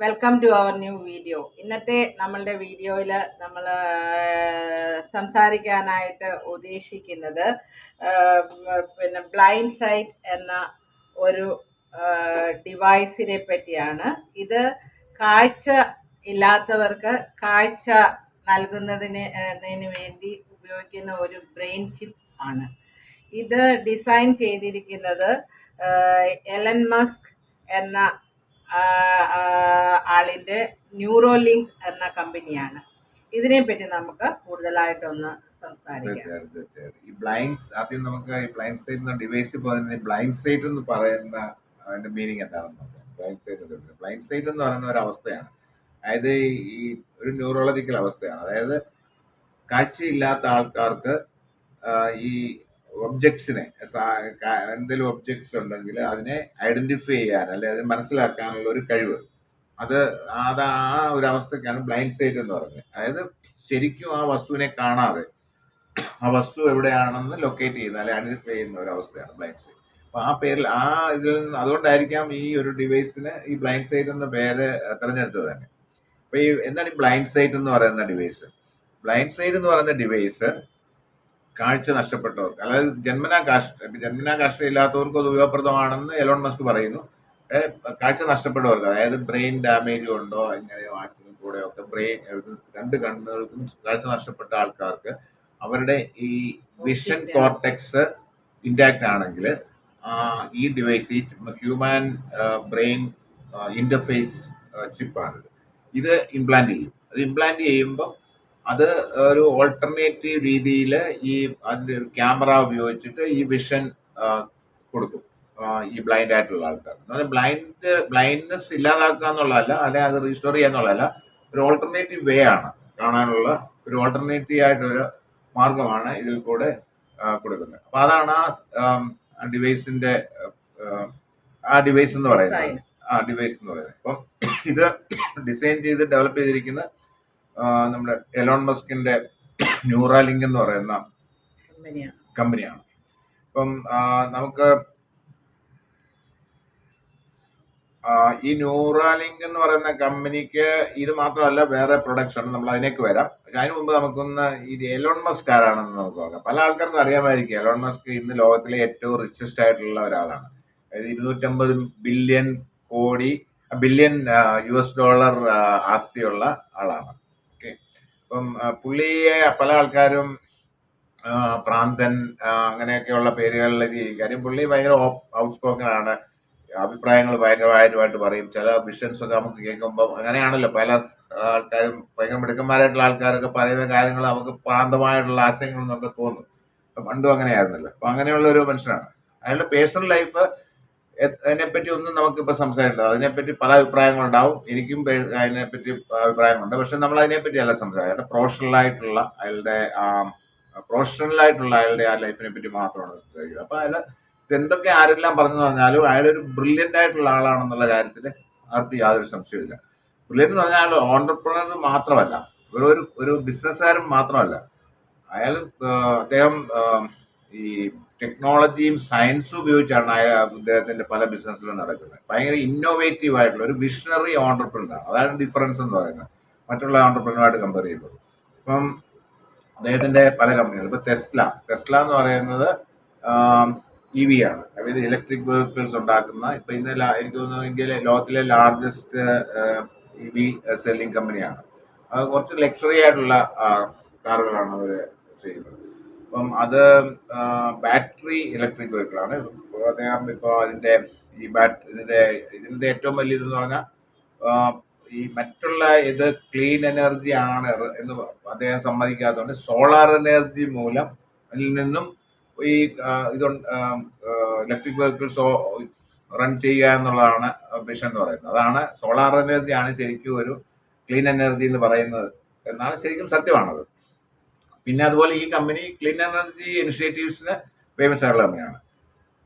Welcome to our new video ഇന്നത്തെ നമ്മളുടെ വീഡിയോയിൽ നമ്മൾ സംസാരിക്കാനായിട്ട് ഉദ്ദേശിക്കുന്നത് പിന്നെ ബ്ലൈൻഡ് സൈറ്റ് എന്ന ഒരു ഡിവൈസിനെ പറ്റിയാണ്. ഇത് കാഴ്ച ഇല്ലാത്തവർക്ക് കാഴ്ച നൽകുന്നതിന് തിന് വേണ്ടി ഉപയോഗിക്കുന്ന ഒരു ബ്രെയിൻ ചിപ്പ് ആണ്. ഇത് ഡിസൈൻ ചെയ്തിരിക്കുന്നത് എലൻ മസ്ക് എന്ന ആളിന്റെ ന്യൂറോലിങ്ക് എന്ന കമ്പനിയാണ്. ഇതിനെ പറ്റി നമുക്ക് കൂടുതലായിട്ടൊന്ന് സംസാരിക്കാം. ഈ ബ്ലൈൻഡ്സ് ആദ്യം നമുക്ക് ഈ ബ്ലൈൻഡ് സൈറ്റ് ഡിവൈസ് പോകുന്ന ബ്ലൈൻഡ് സൈറ്റ് എന്ന് പറയുന്ന അതിന്റെ മീനിങ് എന്താണെന്ന് ബ്ലൈൻഡ് സൈറ്റ് ബ്ലൈൻഡ് സൈറ്റ് എന്ന് പറയുന്ന ഒരു അവസ്ഥയാണ്. അതായത് ഈ ഒരു ന്യൂറോളജിക്കൽ അവസ്ഥയാണ്. അതായത് കാഴ്ചയില്ലാത്ത ആൾക്കാർക്ക് ഈ ഒബ്ജക്ട്സിനെ എന്തെങ്കിലും ഒബ്ജക്ട്സ് ഉണ്ടെങ്കിൽ അതിനെ ഐഡന്റിഫൈ ചെയ്യാൻ അല്ലെ അതിനെ മനസ്സിലാക്കാനുള്ള ഒരു കഴിവ്. അത് അത് ആ ഒരു അവസ്ഥക്കാണ് ബ്ലൈൻഡ് സൈറ്റ് എന്ന് പറയുന്നത്. അതായത് ശരിക്കും ആ വസ്തുവിനെ കാണാതെ ആ വസ്തു എവിടെയാണെന്ന് ലൊക്കേറ്റ് ചെയ്യുന്ന അല്ലെങ്കിൽ ഐഡന്റിഫൈ ചെയ്യുന്ന ഒരു അവസ്ഥയാണ് ബ്ലൈൻഡ് സൈറ്റ് അപ്പൊ ആ പേരിൽ ആ ഇതിൽ നിന്ന് അതുകൊണ്ടായിരിക്കാം ഈ ഒരു ഡിവൈസിന് ഈ ബ്ലൈൻഡ് സൈറ്റ് എന്ന പേര് തിരഞ്ഞെടുത്തത് തന്നെ. അപ്പൊ ഈ എന്താണ് ഈ ബ്ലൈൻഡ് സൈറ്റ് എന്ന് പറയുന്ന ഡിവൈസ് ബ്ലൈൻഡ് സൈറ്റ് എന്ന് പറയുന്ന ഡിവൈസ് കാഴ്ച നഷ്ടപ്പെട്ടവർക്ക് അതായത് ജന്മനാ കാഴ്ച ജന്മനാ കാഴ്ച ഇല്ലാത്തവർക്ക് അത് ഉപയോഗപ്രദമാണെന്ന് എലോൺ മസ്ക് പറയുന്നു. കാഴ്ച നഷ്ടപ്പെട്ടവർക്ക് അതായത് ബ്രെയിൻ ഡാമേജ് ഉണ്ടോ എങ്ങനെയോ ആക്സിഡന്റ് കൂടെയോ ഒക്കെ ബ്രെയിൻ രണ്ട് കണ്ണുകൾക്കും കാഴ്ച നഷ്ടപ്പെട്ട ആൾക്കാർക്ക് അവരുടെ ഈ വിഷൻ കോർട്ടെക്സ് ഇൻടാക്റ്റ് ആണെങ്കിൽ ഈ ഡിവൈസ് ഈ ഹ്യൂമൻ ബ്രെയിൻ ഇന്റർഫേസ് ചിപ്പാണിത്. ഇത് ഇംപ്ലാന്റ് ചെയ്യും. അത് ഇംപ്ലാന്റ് ചെയ്യുമ്പോൾ അത് ഒരു ഓൾട്ടർനേറ്റീവ് രീതിയിൽ ഈ അതിന്റെ ക്യാമറ ഉപയോഗിച്ചിട്ട് ഈ വിഷൻ കൊടുക്കും. ഈ ബ്ലൈൻഡ് ആയിട്ടുള്ള ആൾക്കാർ ബ്ലൈൻഡ് ബ്ലൈൻഡ്നെസ് ഇല്ലാതാക്കുക എന്നുള്ളതല്ല അല്ലെ അത് റീസ്റ്റോർ ചെയ്യുക എന്നുള്ളതല്ല ഒരു ഓൾട്ടർനേറ്റീവ് വേ ആണ് കാണാനുള്ള ഒരു ഓൾട്ടർനേറ്റീവ് ആയിട്ടൊരു മാർഗമാണ് ഇതിൽ കൂടെ കൊടുക്കുന്നത്. അപ്പൊ അതാണ് ആ ഡിവൈസിന്റെ ആ ഡിവൈസ് എന്ന് പറയുന്നത്. ആ ഡിവൈസ് എന്ന് പറയുന്നത്. അപ്പം ഇത് ഡിസൈൻ ചെയ്ത് ഡെവലപ്പ് ചെയ്തിരിക്കുന്ന നമ്മുടെ എലോൺ മസ്കിന്റെ ന്യൂറാലിങ്ക് എന്ന് പറയുന്ന കമ്പനിയാണ്. അപ്പം നമുക്ക് ഈ ന്യൂറാലിങ്ക് എന്ന് പറയുന്ന കമ്പനിക്ക് ഇത് മാത്രമല്ല വേറെ പ്രൊഡക്ട്സ് ഉണ്ട്. നമ്മൾ അതിനേക്ക് വരാം. പക്ഷെ അതിന് മുമ്പ് നമുക്കൊന്ന് ഇത് എലോൺ മസ്ക് ആരാണെന്ന് നമുക്ക് നോക്കാം. പല ആൾക്കാർക്കും അറിയാമായിരിക്കും എലോൺ മസ്ക് ഇന്ന് ലോകത്തിലെ ഏറ്റവും റിച്ചസ്റ്റ് ആയിട്ടുള്ള ഒരാളാണ്. അതായത് ഇരുന്നൂറ്റമ്പത് ബില്യൺ കോടി ബില്യൺ യു എസ് ഡോളർ ആസ്തിയുള്ള ആളാണ്. ആ, പുള്ളിയെ പല ആൾക്കാരും പ്രാന്തൻ അങ്ങനെയൊക്കെയുള്ള പേരുകളിൽ ചെയ്യും കാര്യം പുള്ളി ഭയങ്കര ഔട്ട് സ്പോക്കൺ ആണ്. അഭിപ്രായങ്ങൾ ഭയങ്കരമായിട്ട് പറയും. ചില വിഷൻസ് ഒക്കെ നമുക്ക് കേൾക്കുമ്പോൾ അങ്ങനെയാണല്ലോ പല ആൾക്കാരും ഭയങ്കര മിടുക്കന്മാരായിട്ടുള്ള ആൾക്കാരൊക്കെ പറയുന്ന കാര്യങ്ങൾ നമുക്ക് പ്രാന്തമായിട്ടുള്ള ആശയങ്ങൾ നമുക്ക് തോന്നും. പണ്ടും അങ്ങനെയായിരുന്നല്ലോ. അപ്പൊ അങ്ങനെയുള്ള ഒരു മനുഷ്യനാണ്. അയാളുടെ പേഴ്സണൽ ലൈഫ് അതിനെപ്പറ്റി ഒന്നും നമുക്കിപ്പോൾ സംസാരമില്ല അതിനെപ്പറ്റി പല അഭിപ്രായങ്ങളുണ്ടാവും. എനിക്കും അതിനെപ്പറ്റി അഭിപ്രായങ്ങളുണ്ട്. പക്ഷെ നമ്മൾ അതിനെപ്പറ്റി അല്ല സംസാരിക്കുന്നത് പ്രൊഫഷണൽ ആയിട്ടുള്ള അയാളുടെ പ്രൊഫഷണൽ ആയിട്ടുള്ള അയാളുടെ ആ ലൈഫിനെ പറ്റി മാത്രമാണ് സംസാരിക്കുന്നത് അപ്പോൾ അയാൾ എന്തൊക്കെ ആരെല്ലാം പറഞ്ഞു പറഞ്ഞാലും ഒരു ബ്രില്യന്റ് ആയിട്ടുള്ള ആളാണെന്നുള്ള കാര്യത്തിൽ ആർക്കും യാതൊരു സംശയമില്ല ബ്രില്യന്റ് എന്ന് പറഞ്ഞാൽ ഓണ്ടർപ്രണർ മാത്രമല്ല. ഒരു ഒരു ബിസിനസ്സുകാരൻ മാത്രമല്ല. അയാൾ അദ്ദേഹം ആ, ഈ ടെക്നോളജിയും സയൻസും ഉപയോഗിച്ചാണ് അദ്ദേഹത്തിന്റെ പല ബിസിനസ്സിലും നടക്കുന്നത്. ഭയങ്കര ഇന്നോവേറ്റീവ് ആയിട്ടുള്ള ഒരു വിഷണറി ഓണ്ടർപ്രണർ അതാണ് ഡിഫറൻസ് എന്ന് പറയുന്നത്. മറ്റുള്ള ഓണ്ടർപ്രണറുമായിട്ട് കമ്പയർ ചെയ്യുമ്പോൾ. ഇപ്പം അദ്ദേഹത്തിന്റെ പല കമ്പനികൾ ഇപ്പൊ ടെസ്ല ടെസ്ല എന്ന് പറയുന്നത് ഇ വി ആണ്. അതായത് ഇലക്ട്രിക് വെഹിക്കിൾസ് ഉണ്ടാക്കുന്ന ഇപ്പൊ ഇന്ന് എനിക്ക് തോന്നുന്നു ഇന്ത്യയിലെ ലോകത്തിലെ ലാർജസ്റ്റ് ഇ വി സെല്ലിംഗ് കമ്പനിയാണ് അത് കുറച്ച് ലക്ഷറി ആയിട്ടുള്ള കാറുകളാണ് അവർ ചെയ്യുന്നത്. അപ്പം അത് ബാറ്ററി ഇലക്ട്രിക് വെഹിക്കിളാണ്. അദ്ദേഹം ഇപ്പോൾ അതിന്റെ ഈ ബാറ്റ് ഇതിന്റെ ഇതിന്റെ ഏറ്റവും വലിയ ഇതെന്ന് പറഞ്ഞാൽ ഈ മറ്റുള്ള ഇത് ക്ലീൻ എനർജി ആണ് എന്ന് അദ്ദേഹം സമ്മതിക്കാത്തതുകൊണ്ട് സോളാർ എനർജി മൂലം അതിൽ നിന്നും ഈ ഇത് ഇലക്ട്രിക് വെഹിക്കിൾസ് റൺ ചെയ്യുക എന്നുള്ളതാണ് മിഷൻ എന്ന് പറയുന്നത്. അതാണ് സോളാർ എനർജിയാണ് ശരിക്കും ഒരു ക്ലീൻ എനർജി എന്ന് പറയുന്നത് എന്നാണ് ശരിക്കും സത്യമാണത്. പിന്നെ അതുപോലെ ഈ കമ്പനി ക്ലീൻ എനർജി ഇനിഷ്യേറ്റീവ്സിന് ഫേമസ് ആയിട്ടുള്ള കമ്പനിയാണ്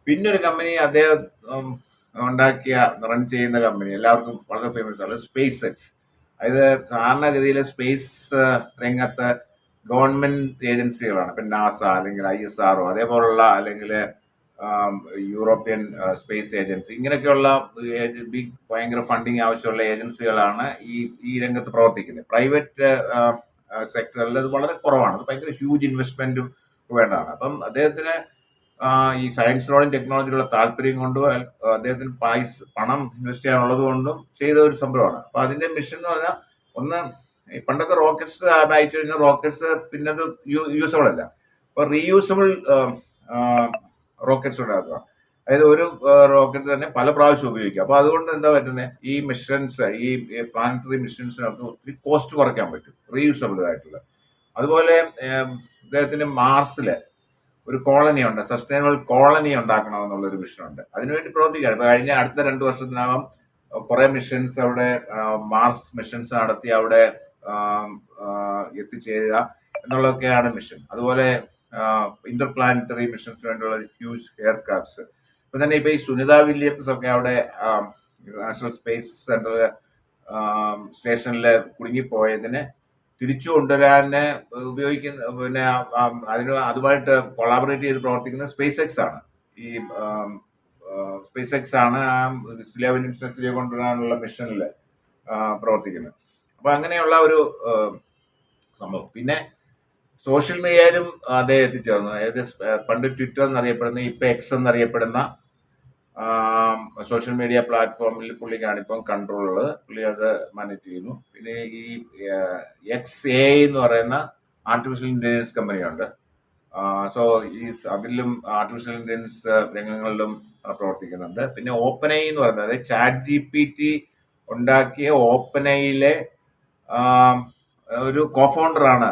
പിന്നെ ഒരു കമ്പനി അദ്ദേഹം ഉണ്ടാക്കിയ റൺ ചെയ്യുന്ന കമ്പനി എല്ലാവർക്കും വളരെ ഫേമസ് ആണ് സ്പേസ് എക്സ് അതായത് സാധാരണഗതിയിൽ സ്പേസ് രംഗത്ത് ഗവൺമെന്റ് ഏജൻസികളാണ് ഇപ്പം നാസ അല്ലെങ്കിൽ ഐ എസ് ആർഒ അതേപോലുള്ള അല്ലെങ്കിൽ യൂറോപ്യൻ സ്പേസ് ഏജൻസി ഇങ്ങനെയൊക്കെയുള്ള ബിഗ് ഭയങ്കര ഫണ്ടിങ് ആവശ്യമുള്ള ഏജൻസികളാണ് ഈ ഈ രംഗത്ത് പ്രവർത്തിക്കുന്നത്. പ്രൈവറ്റ് സെക്ടറിൽ അത് വളരെ കുറവാണ്. അത് ഭയങ്കര ഹ്യൂജ് ഇൻവെസ്റ്റ്മെന്റും വേണ്ടതാണ്. അപ്പം അദ്ദേഹത്തിന് ഈ സയൻസിനോടും ടെക്നോളജിയിലുള്ള താല്പര്യം കൊണ്ടും അദ്ദേഹത്തിന് പൈസ പണം ഇൻവെസ്റ്റ് ചെയ്യാനുള്ളത് കൊണ്ടും ചെയ്ത ഒരു സംഭവമാണ്. അപ്പൊ അതിന്റെ മിഷൻ എന്ന് പറഞ്ഞാൽ ഒന്ന് പണ്ടൊക്കെ റോക്കറ്റ്സ് അയച്ചു കഴിഞ്ഞാൽ റോക്കറ്റ്സ് പിന്നെ അത് യൂസബിൾ അല്ല. അപ്പൊ റീയൂസബിൾ റോക്കറ്റ്സ് ഉണ്ടാക്കുക. അതായത് ഒരു റോക്കറ്റ് തന്നെ പല പ്രാവശ്യം ഉപയോഗിക്കാം. അപ്പൊ അതുകൊണ്ട് എന്താ പറ്റുന്നത് ഈ മിഷൻസ് ഈ പ്ലാനറ്ററി മിഷൻസിനൊക്കെ ഒത്തിരി കോസ്റ്റ് കുറയ്ക്കാൻ പറ്റും. റീയൂസബിൾ ആയിട്ടുള്ള. അതുപോലെ അദ്ദേഹത്തിന് മാർസിൽ ഒരു കോളനി ഉണ്ട്. സസ്റ്റൈനബിൾ കോളനി ഉണ്ടാക്കണം എന്നുള്ളൊരു മിഷൻ ഉണ്ട് അതിനുവേണ്ടി പ്രവർത്തിക്കുകയാണ്. ഇപ്പൊ കഴിഞ്ഞ അടുത്ത രണ്ട് വർഷത്തിനകം കുറെ മിഷൻസ് അവിടെ മാർസ് മിഷൻസ് നടത്തി അവിടെ എത്തിച്ചേരുക എന്നുള്ളതൊക്കെയാണ് മിഷൻ അതുപോലെ ഇന്റർ പ്ലാനറ്ററി മിഷൻസ് വേണ്ടിയുള്ള ഹ്യൂജ് എയർ ക്രാഫ്റ്റ്സ് ഇപ്പൊ തന്നെ ഇപ്പൊ ഈ സുനിത വില്യംസ് ഒക്കെ അവിടെ നാഷണൽ സ്പേസ് സെന്റർ സ്റ്റേഷനിൽ കുടുങ്ങിപ്പോയതിന് തിരിച്ചു കൊണ്ടുവരാൻ ഉപയോഗിക്കുന്ന പിന്നെ അതിന് അതുമായിട്ട് കൊളാബറേറ്റ് ചെയ്ത് പ്രവർത്തിക്കുന്ന സ്പേസ് എക്സ് ആണ്. ഈ സ്പേസ് എക്സ് ആണ് ആ സുനിത വില്യംസിനെ തിരികെ കൊണ്ടുവരാനുള്ള മിഷനിൽ പ്രവർത്തിക്കുന്നത്. അപ്പൊ അങ്ങനെയുള്ള ഒരു സംഭവം. പിന്നെ സോഷ്യൽ മീഡിയയിലും അതേ എത്തിച്ചേർന്നു അതായത് പണ്ട് ട്വിറ്റർ എന്നറിയപ്പെടുന്ന ഇപ്പൊ എക്സ് എന്നറിയപ്പെടുന്ന സോഷ്യൽ മീഡിയ പ്ലാറ്റ്ഫോമിൽ പുള്ളിക്കാണ് ഇപ്പം കൺട്രോൾ ഉള്ളത്. പുള്ളി അത് മാനേജ് ചെയ്യുന്നു. പിന്നെ ഈ എക്സ് എ എന്ന് പറയുന്ന ആർട്ടിഫിഷ്യൽ ഇന്റലിജൻസ് കമ്പനിയുണ്ട് സോ ഈ അതിലും ആർട്ടിഫിഷ്യൽ ഇന്റലിജൻസ് രംഗങ്ങളിലും പ്രവർത്തിക്കുന്നുണ്ട്. പിന്നെ ഓപ്പൺ ഐ എന്ന് പറയുന്നത് ചാറ്റ് ജി പി ടി ഉണ്ടാക്കിയ ഓപ്പൺ ഐയിലെ ഒരു കോഫൗണ്ടറാണ്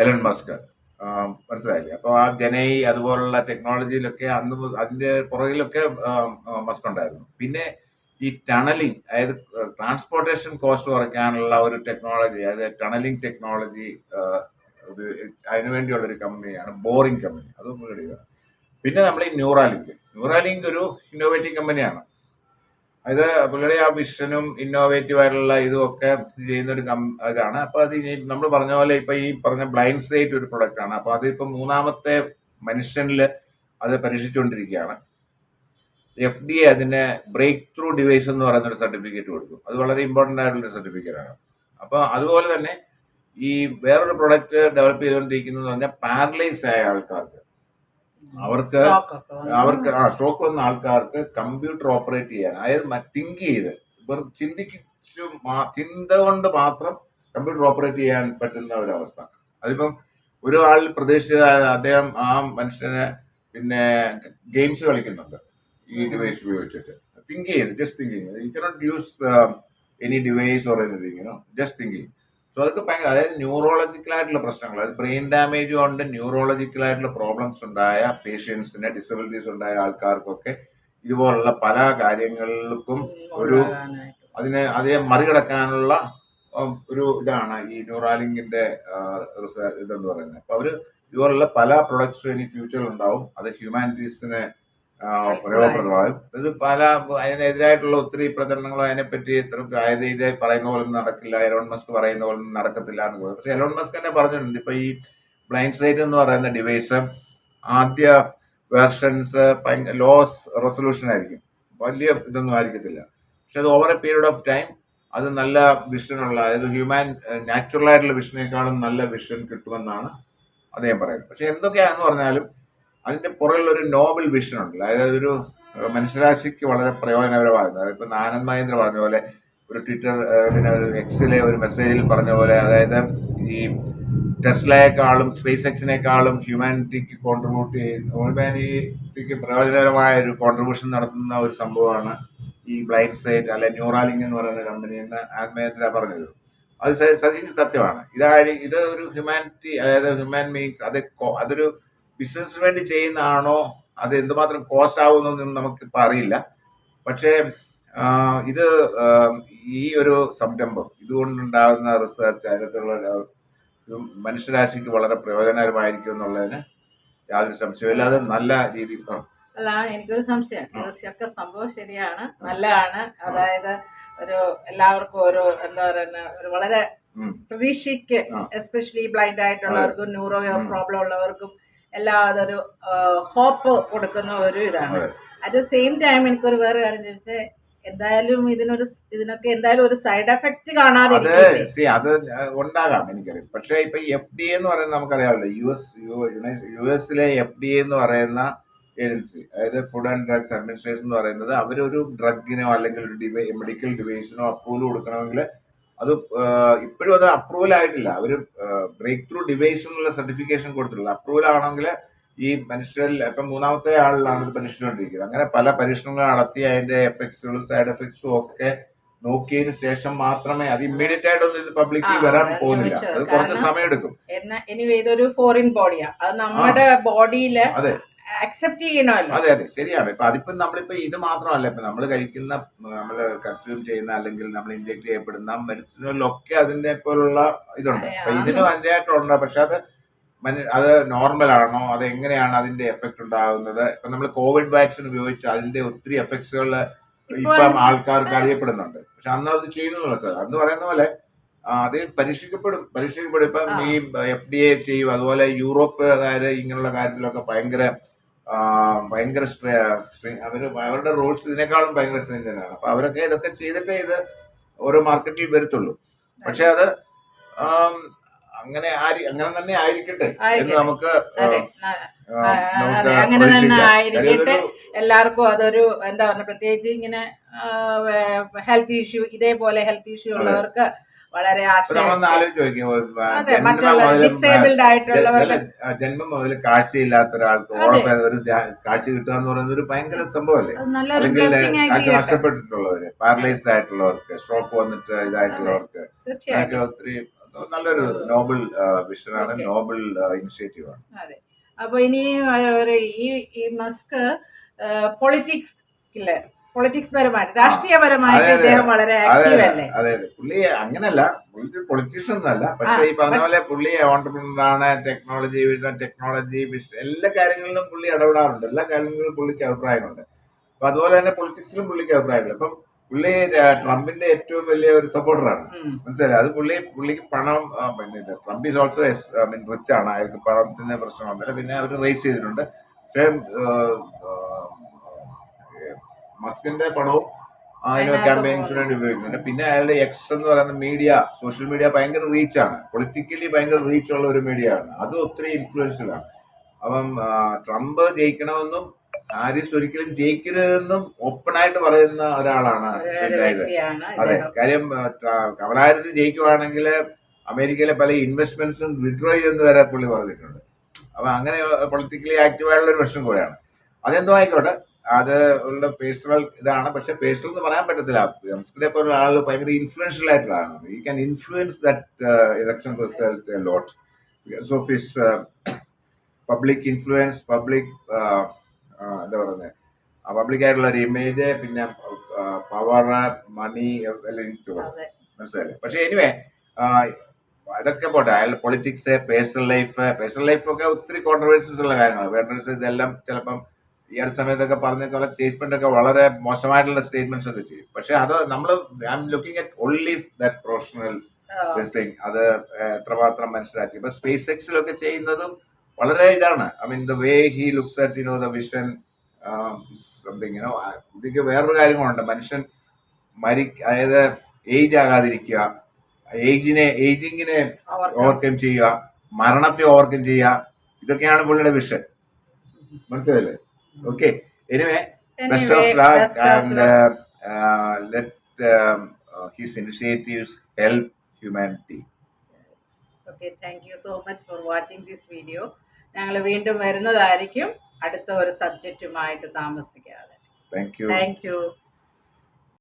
എലൻ മസ്ക് മനസ്സിലായില്ലേ? അപ്പോൾ ആ ജനൈ അതുപോലുള്ള ടെക്നോളജിയിലൊക്കെ അന്ന് അതിന്റെ പുറകിലൊക്കെ മസ്ക് ഉണ്ടായിരുന്നു. പിന്നെ ഈ ടണലിംഗ് അതായത് ട്രാൻസ്പോർട്ടേഷൻ കോസ്റ്റ് കുറയ്ക്കാനുള്ള ഒരു ടെക്നോളജി അതായത് ടണലിംഗ് ടെക്നോളജി അതിനുവേണ്ടിയുള്ള ഒരു കമ്പനിയാണ് ബോറിംഗ് കമ്പനി അതും പിന്നെ നമ്മൾ ഈ ന്യൂറാലിങ്ക് ന്യൂറാലിങ്ക് ഒരു ഇന്നോവേറ്റീവ് കമ്പനിയാണ് അത് പുള്ളിയുടെ ആ വിഷനും ഇന്നോവേറ്റീവ് ആയിട്ടുള്ള ഇതും ഒക്കെ ചെയ്യുന്ന ഒരു ഇതാണ്. അപ്പൊ അത് നമ്മൾ പറഞ്ഞ പോലെ ഇപ്പൊ ഈ പറഞ്ഞ ബ്ലൈൻഡ് സൈറ്റ് ഒരു പ്രൊഡക്റ്റ് ആണ്. അപ്പൊ അത് ഇപ്പൊ മൂന്നാമത്തെ മനുഷ്യനിൽ അത് പരീക്ഷിച്ചുകൊണ്ടിരിക്കുകയാണ്. എഫ് ഡി എ അതിന് ബ്രേക്ക് ത്രൂ ഡിവൈസ് എന്ന് പറയുന്ന ഒരു സർട്ടിഫിക്കറ്റ് കൊടുക്കും അത് വളരെ ഇമ്പോർട്ടന്റ് ആയിട്ടുള്ള സർട്ടിഫിക്കറ്റ് ആണ്. അപ്പൊ അതുപോലെ തന്നെ ഈ വേറൊരു പ്രൊഡക്റ്റ് ഡെവലപ്പ് ചെയ്തുകൊണ്ടിരിക്കുന്നത് പറഞ്ഞാൽ പാരലൈസ് ആയ ആൾക്കാർക്ക്. അവർക്ക്. അവർക്ക് ആ സ്ട്രോക്ക് വന്ന ആൾക്കാർക്ക് കമ്പ്യൂട്ടർ ഓപ്പറേറ്റ് ചെയ്യാൻ അതായത് തിങ്ക് ചെയ്ത് ഇവർ ചിന്തിച്ചു ചിന്ത കൊണ്ട് മാത്രം കമ്പ്യൂട്ടർ ഓപ്പറേറ്റ് ചെയ്യാൻ പറ്റുന്ന ഒരവസ്ഥ. അതിപ്പം ഒരു ആൾ പ്രതീക്ഷിച്ച അദ്ദേഹം ആ മനുഷ്യനെ പിന്നെ ഗെയിംസ് കളിക്കുന്നുണ്ട് ഈ ഡിവൈസ് ഉപയോഗിച്ചിട്ട്. തിങ്ക് ചെയ്ത് just thinking you cannot use any device or anything just thinking so അതൊക്കെ ഭയങ്കര അതായത് ന്യൂറോളജിക്കൽ ആയിട്ടുള്ള പ്രശ്നങ്ങൾ. അതായത് ബ്രെയിൻ ഡാമേജ് കൊണ്ട് ന്യൂറോളജിക്കൽ ആയിട്ടുള്ള പ്രോബ്ലംസ് ഉണ്ടായ പേഷ്യൻസിന് ഡിസബിലിറ്റീസ് ഉണ്ടായ ആൾക്കാർക്കൊക്കെ ഇതുപോലുള്ള പല കാര്യങ്ങൾക്കും ഒരു അതിനെ അതിനെ മറികടക്കാനുള്ള ഒരു ഇതാണ് ഈ ന്യൂറാലിങ്കിന്റെ ഇതെന്ന് പറയുന്നത്. അപ്പൊ അവർ ഇതുപോലുള്ള പല പ്രൊഡക്ട്സും ഇനി ഫ്യൂച്ചറിൽ ഉണ്ടാവും. അത് ഹ്യൂമാനിറ്റീസിന് ഇത് പല അതിനെതിരായിട്ടുള്ള ഒത്തിരി പ്രചരണങ്ങളും അതിനെപ്പറ്റി ഇത്ര അതായത് ഇത് പറയുന്ന പോലെ ഒന്നും നടക്കില്ല. എലോൺ മസ്ക് പറയുന്ന പോലെ ഒന്നും നടക്കത്തില്ല എന്ന് പറയും പക്ഷെ എലോൺ മസ്ക് തന്നെ പറഞ്ഞിട്ടുണ്ട്. ഇപ്പൊ ഈ ബ്ലൈൻഡ് സൈറ്റ് എന്ന് പറയുന്ന ഡിവൈസ് ആദ്യ വേർഷൻസ് ലോസ് റെസൊല്യൂഷൻ ആയിരിക്കും. വലിയ ഇതൊന്നും ആയിരിക്കത്തില്ല. പക്ഷെ അത് over a period of time അത് നല്ല വിഷനുള്ള അതായത് ഹ്യൂമാൻ നാച്ചുറൽ ആയിട്ടുള്ള വിഷനേക്കാളും നല്ല വിഷൻ കിട്ടുമെന്നാണ് അദ്ദേഹം പറയുന്നത്. പക്ഷെ എന്തൊക്കെയാണെന്ന് പറഞ്ഞാലും പുറകിലുള്ള ഒരു നോബൽ വിഷൻ ഉണ്ട് അതായത് ഒരു മനുഷ്യരാശിക്ക് വളരെ പ്രയോജനകരമാകുന്നത് ഇപ്പൊ ആനന്ദ് മഹേന്ദ്ര പറഞ്ഞ പോലെ ഒരു ട്വിറ്റർ പിന്നെ ഒരു എക്സിലെ ഒരു മെസ്സേജിൽ പറഞ്ഞ പോലെ അതായത് ഈ ടെസ്ലയെക്കാളും സ്പേസ് എക്സിനേക്കാളും ഹ്യൂമാനിറ്റിക്ക് കോൺട്രിബ്യൂട്ട് ചെയ്യുന്ന ഹ്യൂമാനിറ്റിക്ക് പ്രയോജനകരമായ ഒരു കോൺട്രിബ്യൂഷൻ നടത്തുന്ന ഒരു സംഭവമാണ് ഈ ബ്ലൈൻഡ് സൈറ്റ് അല്ലെ ന്യൂറാലിംഗ് എന്ന് പറയുന്ന കമ്പനി എന്ന് ആത്മേന്ദ്ര പറഞ്ഞത്. അത് സത്യമാണ്. ഇതായി ഇത് ഒരു ഹ്യൂമാനിറ്റി അതായത് ഹ്യൂമാൻ മീൻസ് അത് അതൊരു ബിസിനസ്സിന് വേണ്ടി ചെയ്യുന്നതാണോ? അത് എന്തുമാത്രം കോസ്റ്റ് ആവുന്നൊന്നും നമുക്കിപ്പോൾ അറിയില്ല. പക്ഷേ ഇത് ഈ ഒരു സംരംഭം ഇതുകൊണ്ടുണ്ടാകുന്ന റിസർച്ച് അതിനകത്തുള്ള മനുഷ്യരാശിക്ക് വളരെ പ്രയോജനകരമായിരിക്കും എന്നുള്ളതിന് യാതൊരു സംശയമില്ല അത് നല്ല രീതിയിൽ അല്ല എനിക്കൊരു സംശയം. തീർച്ചയൊക്കെ സംഭവം ശരിയാണ് നല്ലതാണ്. അതായത് ഒരു എല്ലാവർക്കും ഒരു എന്താ പറയുന്ന ഒരു വളരെ. പ്രതീക്ഷയ്ക്ക് എസ്പെഷ്യലി ബ്ലൈൻഡ് ആയിട്ടുള്ളവർക്കും ന്യൂറോ പ്രോബ്ലം ഉള്ളവർക്കും എല്ലാം അതൊരു ഹോപ്പ് കൊടുക്കുന്ന ഒരു ഇതാണ്. അതെ. അറ്റ് ദ സെയിം ടൈം എനിക്കൊരു വേറെ കാര്യം ചോദിച്ചാൽ എന്തായാലും ഇതിനൊരു ഇതിനൊക്കെ എന്തായാലും ഒരു സൈഡ് എഫക്റ്റ് കാണാതെ അത് ഉണ്ടാകാം എനിക്കറിയാം. പക്ഷേ ഇപ്പൊ എഫ് ഡി എന്ന് പറയുന്നത് നമുക്കറിയാമല്ലോ. യു എസ് യു എസിലെ എഫ് ഡി എന്ന് പറയുന്ന ഏജൻസി അതായത് ഫുഡ് ആൻഡ് ഡ്രഗ്സ് അഡ്മിനിസ്ട്രേഷൻ എന്ന് പറയുന്നത് അവരൊരു ഡ്രഗിനോ അല്ലെങ്കിൽ ഒരു ഡിവൈ മെഡിക്കൽ ഡിവൈസിനോ അപ്രൂവൽ കൊടുക്കണമെങ്കിൽ അത് ഇപ്പോഴും അത് അപ്രൂവൽ ആയിട്ടില്ല. അവർ ബ്രേക്ക് ത്രൂ ഡിവൈസ് എന്നുള്ള സർട്ടിഫിക്കേഷൻ കൊടുത്തിട്ടുള്ളത് അപ്രൂവൽ ആണെങ്കിൽ ഈ മനുഷ്യരിൽ ഇപ്പം മൂന്നാമത്തെ ആളിലാണ് ഇത് പരീക്ഷിച്ചുകൊണ്ടിരിക്കുന്നത് അങ്ങനെ പല പരീക്ഷണങ്ങൾ നടത്തി അതിന്റെ എഫക്ട്സുകളും സൈഡ് എഫക്ട്സും ഒക്കെ നോക്കിയതിന് ശേഷം മാത്രമേ അത് ഇമ്മീഡിയറ്റ് ആയിട്ടൊന്നും ഇത് പബ്ലിക്കിൽ വരാൻ പോകുന്നില്ല. അത് കുറച്ച് സമയം എടുക്കും. ഇനി ഇതൊരു ഫോറിൻ ബോഡിയാ അത് നമ്മുടെ ബോഡിയിൽ അതെ. അക്സെപ്റ്റ് ചെയ്യണമല്ലോ. അതെ അതെ. ശരിയാണ്. ഇപ്പൊ അതിപ്പോ നമ്മളിപ്പോ ഇത് മാത്രമല്ല. ഇപ്പൊ നമ്മൾ കഴിക്കുന്ന നമ്മൾ കൺസ്യൂം ചെയ്യുന്ന അല്ലെങ്കിൽ നമ്മൾ ഇൻജെക്ട് ചെയ്യപ്പെടുന്ന മെഡിസിനിലൊക്കെ അതിന്റെ പോലുള്ള ഇതുണ്ട്. അപ്പൊ. ഇതിനും അതിന്റെതായിട്ടുണ്ട് പക്ഷെ അത് അത് നോർമൽ ആണോ അത് എങ്ങനെയാണ് അതിന്റെ എഫക്ട് ഉണ്ടാകുന്നത്? ഇപ്പൊ നമ്മൾ കോവിഡ് വാക്സിൻ ഉപയോഗിച്ച് അതിന്റെ ഒത്തിരി എഫക്ട്സുകൾ ഇപ്പം ആൾക്കാർക്ക് അറിയപ്പെടുന്നുണ്ട്. പക്ഷെ അന്ന് അത് ചെയ്യുന്നുള്ള സാർ. അന്ന് പറയുന്ന പോലെ അത് പരീക്ഷിക്കപ്പെടും. പരീക്ഷിക്കപ്പെടും. ഇപ്പം ഈ എഫ് ഡി എ ചെയ്യും. അതുപോലെ യൂറോപ്പുകാര് ഇങ്ങനെയുള്ള കാര്യത്തിലൊക്കെ ഭയങ്കര ഭയങ്കര അവർ അവർ അവരുടെ റൂൾസ് ഇതിനേക്കാളും ഭയങ്കര സ്ട്രിഞ്ചനാണ് അപ്പൊ അവരൊക്കെ ഇതൊക്കെ ചെയ്തിട്ടേ ഇത് ഓരോ മാർക്കറ്റിൽ വരത്തുള്ളൂ. പക്ഷെ അത് അങ്ങനെ അങ്ങനെ തന്നെ ആയിരിക്കട്ടെ എന്ന് നമുക്ക് അങ്ങനെ തന്നെ ആയിരിക്കട്ടെ. എല്ലാവർക്കും അതൊരു എന്താ പറയുക പ്രത്യേകിച്ച് ഇങ്ങനെ ഹെൽത്ത് ഇഷ്യൂ ഇതേപോലെ ഹെൽത്ത് ഇഷ്യൂ ഉള്ളവർക്ക് വളരെ ഡിസേബിൾഡ് ആയിട്ടുള്ളവർക്ക് ജന്മം മുതൽ കാഴ്ചയില്ലാത്ത ഒരാൾക്ക്. ഒരു കാഴ്ച കിട്ടുക എന്ന് പറയുന്നത് ഒരു ഭയങ്കര സംഭവമല്ലേ? അല്ലെങ്കിൽ കാഴ്ച നഷ്ടപ്പെട്ടിട്ടുള്ളവര് പാരലൈസ്ഡ് ആയിട്ടുള്ളവർക്ക് സ്ട്രോക്ക് വന്നിട്ട് ഇതായിട്ടുള്ളവർക്ക് അങ്ങനെയൊക്കെ ഒത്തിരി നല്ലൊരു നോബിൾ വിഷനാണ്. നോബിൾ ഇനിഷ്യേറ്റീവ് ആണ്. അതെ. അപ്പൊ ഇനി ഒരു ഈ മസ്ക് പൊളിറ്റിക്സ് ഇല്ലേ പൊളിറ്റിക്സ് പരമായിട്ട് രാഷ്ട്രീയപരമായിട്ട്. ഇദ്ദേഹം വളരെ ആക്റ്റീവ് അല്ലേ അതെ അതെ. പുള്ളി അങ്ങനല്ല പുള്ളി പൊളിറ്റീഷ്യൻ ഒന്നല്ല പക്ഷെ ഈ പറഞ്ഞ പോലെ പുള്ളി ഓണ്ടർപ്രണറാണ് ടെക്നോളജി ടെക്നോളജി എല്ലാ കാര്യങ്ങളിലും പുള്ളി ഇടപെടാറുണ്ട്. എല്ലാ കാര്യങ്ങളിലും പുള്ളിക്ക് അഭിപ്രായമുണ്ട്. അപ്പൊ അതുപോലെ തന്നെ പൊളിറ്റിക്സിലും പുള്ളിക്ക് അഭിപ്രായമുണ്ട്. അപ്പം പുള്ളി ട്രംപിന്റെ ഏറ്റവും വലിയ ഒരു സപ്പോർട്ടറാണ്. മനസ്സിലായി? അത് പുള്ളി പുള്ളിക്ക് പണം പിന്നെ Trump is also mean rich ആണ്. അയാൾക്ക് പണത്തിന്റെ പ്രശ്നമൊന്നുമില്ല പിന്നെ അവർ റേസ് ചെയ്തിട്ടുണ്ട്. പക്ഷേ മസ്കിന്റെ പണവും അതിന് ക്യാമ്പയിൻസിന് വേണ്ടി ഉപയോഗിക്കുന്നുണ്ട് പിന്നെ അയാളുടെ എക്സ് എന്ന് പറയുന്ന മീഡിയ സോഷ്യൽ മീഡിയ ഭയങ്കര റീച്ചാണ് പൊളിറ്റിക്കലി ഭയങ്കര റീച്ച് ഉള്ള ഒരു മീഡിയ ആണ്. അത് ഒത്തിരി ഇൻഫ്ലുവൻഷ്യലാണ് അപ്പം ട്രംപ് ജയിക്കണമെന്നും ഹാരിസ് ഒരിക്കലും ജയിക്കരുതെന്നും ഓപ്പൺ ആയിട്ട് പറയുന്ന ഒരാളാണ് അതായത് ഇത്. അതെ കാര്യം കമല ഹാരിസ് ജയിക്കുവാണെങ്കിൽ അമേരിക്കയിലെ പല ഇൻവെസ്റ്റ്മെന്റ്സും വിഡ്രോ ചെയ്യുന്ന വരെ പുള്ളി പറഞ്ഞിട്ടുണ്ട്. അപ്പൊ അങ്ങനെ പൊളിറ്റിക്കലി ആക്റ്റീവ് ആയിട്ടുള്ള ഒരു പ്രശ്നം കൂടെയാണ്. അതെന്തോ ആയിക്കോട്ടെ. അത് ഉള്ള പേഴ്സണൽ ഇതാണ്. പക്ഷെ പേഴ്സണൽ എന്ന് പറയാൻ പറ്റത്തില്ല. എംസ്കിനെ പോലുള്ള ആൾ ഭയങ്കര ഇൻഫ്ലുവൻഷ്യൽ ആയിട്ടുള്ള ആണ് ഈ can influence that election result lot because of his public influence public എന്താ പറയുന്നത് പബ്ലിക് ആയിട്ടുള്ള ഒരു ഇമേജ് പിന്നെ പവർ മണി എല്ലാം മനസ്സിലായില്ലേ? പക്ഷെ എനിവേ അതൊക്കെ പോട്ടെ. അയാൾ politics personal life personal life ഒക്കെ ഒത്തിരി കോൺട്രവേഴ്സീസ് ഉള്ള കാര്യങ്ങളാണ്. വേണ്ടത് ഇതെല്ലാം ചിലപ്പം ഈ അടുത്ത സമയത്തൊക്കെ പറഞ്ഞ പോലെ സ്റ്റേറ്റ്മെന്റ് ഒക്കെ വളരെ മോശമായിട്ടുള്ള സ്റ്റേറ്റ്മെന്റ്സ് ഒക്കെ ചെയ്യും. പക്ഷെ അത് നമ്മൾ I'm looking at only that professional ah, thing അത് എത്രമാത്രം മനസ്സിലാക്കി. ഇപ്പൊ സ്പേസ് എക്സിലൊക്കെ ചെയ്യുന്നതും വളരെ ഇതാണ്. I mean the way he looks at you know the vision something you know ഇതിക്ക് വേറൊരു കാര്യങ്ങളുണ്ട്. മനുഷ്യൻ മരി അതായത് ഏജ് ആകാതിരിക്കുക ഏജിനെ ഏജിങ്ങിനെ ഓവർകം ചെയ്യുക മരണത്തെ ഓവർകം ചെയ്യുക ഇതൊക്കെയാണ് പുള്ളിയുടെ വിഷൻ മനസ്സിലായില്ലേ? Okay anyway best of luck and let his initiatives help humanity okay thank you so much for watching this video ഞങ്ങൾ വീണ്ടും വരുന്നതായിരിക്കും അടുത്ത ഒരു സബ്ജക്റ്റുമായിട്ട് താമസിക്കാതെ. Thank you thank you